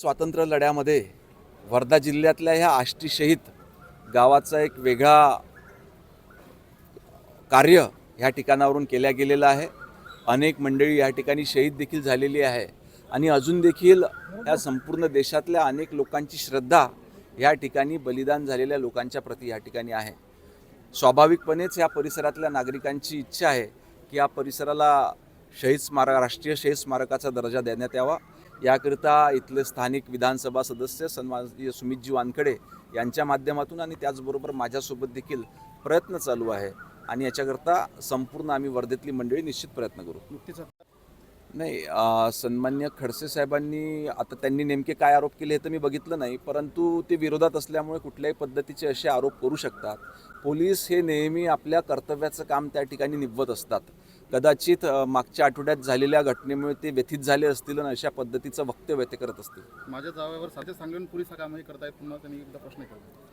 स्वातंत्र्य लढ्यामध्ये वर्धा जिल्ह्यातल्या ह्या आष्टी शहीद गावाचा एक वेगळा कार्य ह्या ठिकाणावरून केल्या गेलेलं आहे. अनेक मंडळी या ठिकाणी शहीद देखील झालेली आहे. आणि अजून देखील या संपूर्ण देशातल्या अनेक लोकांची श्रद्धा या ठिकाणी बलिदान झालेल्या लोकांच्या प्रती या ठिकाणी आहे. स्वाभाविकपणेच या परिसरातल्या नागरिकांची इच्छा आहे की या परिसराला शहीद स्मारक राष्ट्रीय शहीद स्मारकाचा दर्जा देण्यात यावा. याकरिता इथले स्थानिक विधानसभा सदस्य सन्माननीय सुमितजी वानखडे यांच्या माध्यमातून आणि त्याचबरोबर माझ्यासोबत देखील प्रयत्न चालू आहे. आणि याच्याकरता संपूर्ण आम्ही वर्धेतली मंडळी निश्चित प्रयत्न करू. नुकतीच नाही सन्मान्य खडसे साहेबांनी आता त्यांनी नेमके काय आरोप केले हे तर मी बघितलं नाही परंतु ते विरोधात असल्यामुळे कुठल्याही पद्धतीचे असे आरोप करू शकतात. पोलीस हे नेहमी आपल्या कर्तव्याचं काम त्या ठिकाणी निभवत असतात. कदाचित मागच्या आठवड्यात झालेल्या घटनेमुळे ते व्यथित झाले असतील आणि अशा पद्धतीचं वक्तव्य ते करत असतील. माझ्या जाव्यावर साधे सांगून पोलीस कामही करतायत पुन्हा त्यांनी एकदा प्रश्न केला.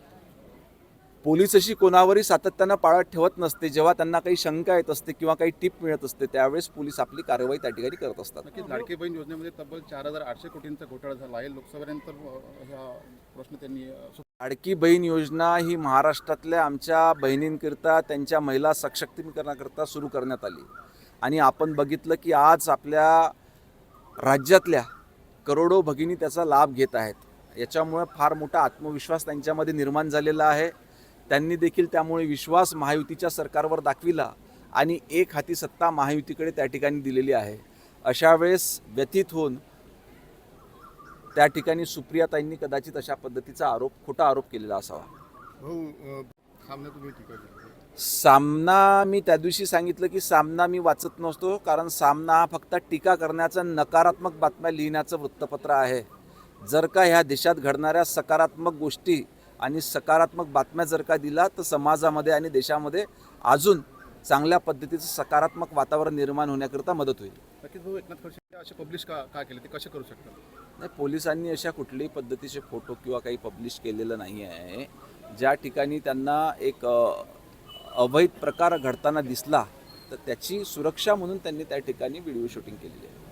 पोलीस अशी कोणावरही सातत्यानं पाळत ठेवत नसते. जेव्हा त्यांना काही शंका येत असते किंवा काही टीप मिळत असते त्यावेळेस पोलीस आपली कारवाई त्या ठिकाणी करत असतात. लाडकी बहीण योजनेमध्ये तब्बल चार हजार आठशे कोटींचा घोटाळा झाला आहे. लोकसभेनंतर प्रश्न त्यांनी लाडकी बहीण योजना ही महाराष्ट्रातल्या आमच्या बहिणींकरिता त्यांच्या महिला सशक्तीकरणाकरता सुरू करण्यात आली. आणि आपण बघितलं की आज आपल्या राज्यातल्या करोडो भगिनी त्याचा लाभ घेत आहेत. याच्यामुळे फार मोठा आत्मविश्वास त्यांच्यामध्ये निर्माण झालेला आहे. त्यांनी देखील त्यामुळे विश्वास महायुतीच्या सरकारवर दाखविला आणि एक हाती सत्ता महायुतीकडे त्या ठिकाणी दिलेली आहे. अशा वेळेस व्यतीत होऊन त्या ठिकाणी सुप्रियाताईंनी कदाचित अशा पद्धतीचा आरोप खोटा आरोप केलेला असावा. सामने तुम्ही मी त्या दिवशी सांगितलं की सामना मी वाचत नसतो कारण सामना हा फक्त टीका करण्याचा नकारात्मक बातम्या लिहिण्याचं वृत्तपत्र आहे. जर का ह्या देशात घडणाऱ्या सकारात्मक गोष्टी आणि सकारात्मक बातम्या जर का दिला तर समाजामध्ये आणि देशामध्ये अजून चांगल्या पद्धतीचं सकारात्मक वातावरण निर्माण होण्याकरिता मदत होईल. नक्कीच भाऊ एकनाथ खडसे असे पब्लिश का का केले? ते कसे करू शकतात? नाही पोलिसांनी अशा कुठल्याही पद्धतीचे फोटो किंवा काही पब्लिश केलेलं नाही आहे. ज्या ठिकाणी त्यांना एक अवैध प्रकार घडताना दिसला तर त्याची सुरक्षा म्हणून त्यांनी त्या ठिकाणी व्हिडिओ शूटिंग केलेली आहे.